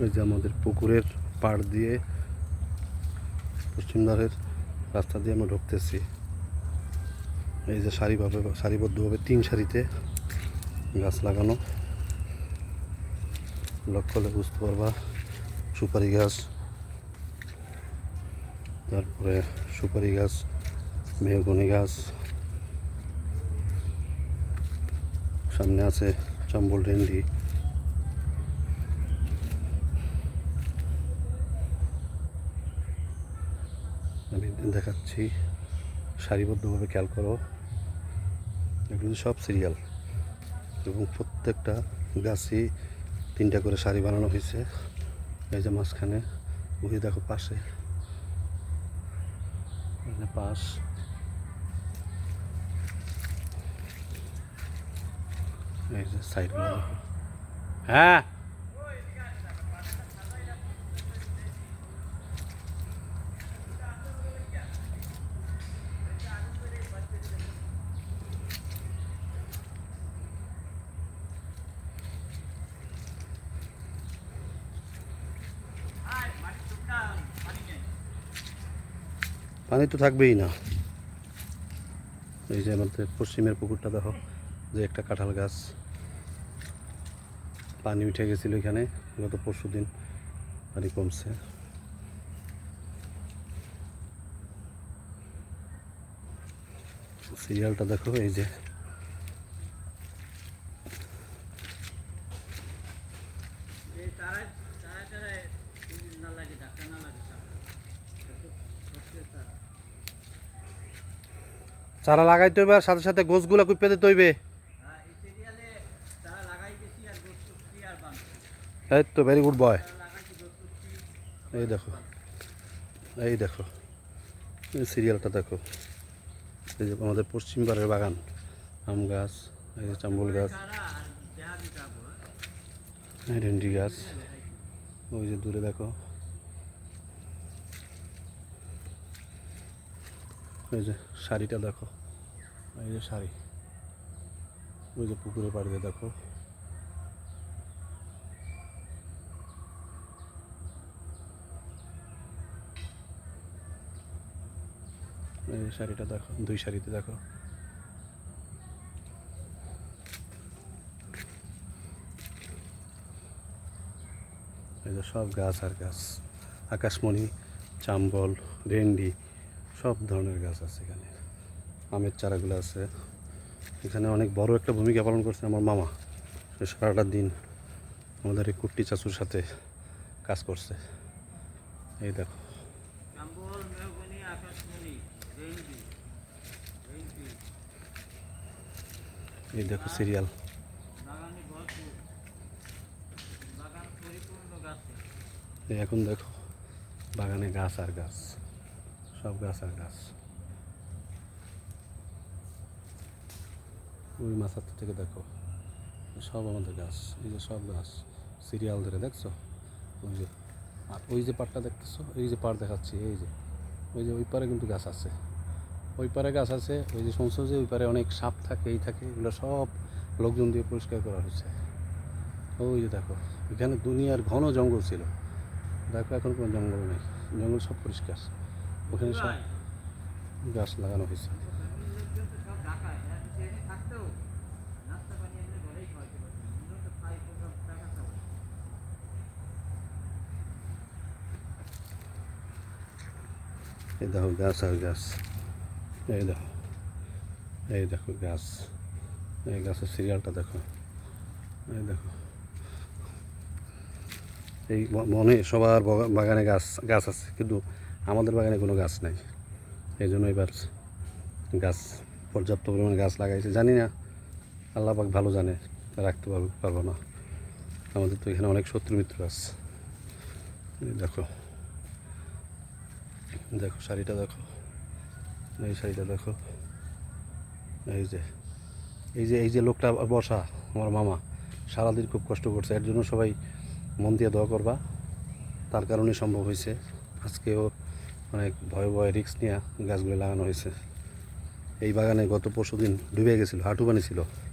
ওই যে আমাদের পুকুরের পাড় দিয়ে পশ্চিম ধারের রাস্তা দিয়ে আমরা ঢুকতেছি। এই যে সারিভাবে, সারিবদ্ধভাবে তিন সারিতে গাছ লাগানো। লক্ষ্য হলে বুঝতে পারবা, সুপারি গাছ, তারপরে সুপারি গাছ, মেহগনি গাছ, সামনে আছে চম্বল ডেন্ডি আমি দেখাচ্ছি। সারিবদ্ধভাবে খেয়াল করো। এগুলো সব সিরিয়াল এবং প্রত্যেকটা গাছই তিনটা করে শাড়ি বানানো হয়েছে। এই যে মাঝখানে, ওই দেখো পাশে। পাশ। এই যে দেখো হ্যাঁ? পানি তো থাকবেই না এই যে আমাদের পশ্চিমের পুকুরটা দেখো যে একটা কাঁঠাল গাছ পানি উঠে গেছিল এখানে গত পরশু দিন পানি কমছে সিরিয়ালটা দেখো এই যে চারা লাগাইতে হইবে আর সাথে সাথে গোছগুলো কুপে দিতে হইবে। এই তো ভেরি গুড বয় এই দেখো। এই দেখো। এই সিরিয়ালটা দেখো। এই যে আমাদের পশ্চিম পাড়ের বাগান, আম গাছ, এই যে চাম্বল গাছ। ভেন্ডি গাছ। ওই যে দূরে দেখো। এই যে শাড়িটা দেখো। এই যে শাড়ি। ওই যে পুকুরে পাড়ে দেখো। এই শাড়িটা দেখো, দুই শাড়িতে দেখো। এই যে সব গাছ আর গাছ। আকাশমণি, চাম্বল, ভেন্ডি। সব ধরনের গাছ আছে এখানে। আমের চারাগুলো আছে। এখানে অনেক বড় একটা ভূমিকা পালন করছে আমার মামা। সে সারাটা দিন আমাদের এই কুট্টি চাচুর সাথে কাজ করছে। এই দেখো। এই দেখো সিরিয়াল। এখন দেখো বাগানে গাছ আর গাছ। সব গাছ আর গাছ। ওই মাথার থেকে দেখো, সব আমাদের গাছ, এই যে সব গাছ, সিরিয়াল ধরে দেখছ? ওই যে, আর ওই যে পাড়টা দেখতেছো? এই যে পাড় দেখাচ্ছি, এই যে, ওই যে ওই পারে কিন্তু গাছ আছে। ওই পারে গাছ আছে, ওই যে শুনছো যে ওই পারে অনেক সাপ থাকে, এই থাকে, এগুলো সব লোকজন দিয়ে পরিষ্কার করা হয়েছে। ওই যে দেখো, এখানে দুনিয়ার ঘন জঙ্গল ছিল। দেখো, এখন কোনো জঙ্গল নেই। জঙ্গল সব পরিষ্কার। ওখানে সব গাছ লাগানো হয়েছে। হ্যাঁ এই দেখো গাছ আর গাছ। এই দেখো। এই দেখো গাছ। এই গাছের সিরিয়ালটা দেখো। এই দেখো। এই মনে সবার বাগানে গাছ গাছ আছে কিন্তু আমাদের বাগানে কোনো গাছ নাই। এই জন্য এবার গাছ, পর্যাপ্ত পরিমাণে গাছ লাগাইছে। জানি না, আল্লাহ পাক ভালো জানে, রাখতে পারব পারব না। আমাদের তো এখানে অনেক শত্রু মিত্র আছে। দেখো দেখো শাড়িটা দেখো, এই শাড়িটা দেখো, এই যে এই যে এই যে লোকটা বসা, আমার মামা, সারাদিন খুব কষ্ট করছে। এর জন্য সবাই মন দিয়ে দোয়া করবা। তার কারণে সম্ভব হয়েছে। আজকেও অনেক ভয় ভয় রিক্স নিয়ে গাছগুলো লাগানো হয়েছে। এই বাগানে গত পরশু দিন ডুবে গেছিল, হাঁটু পানি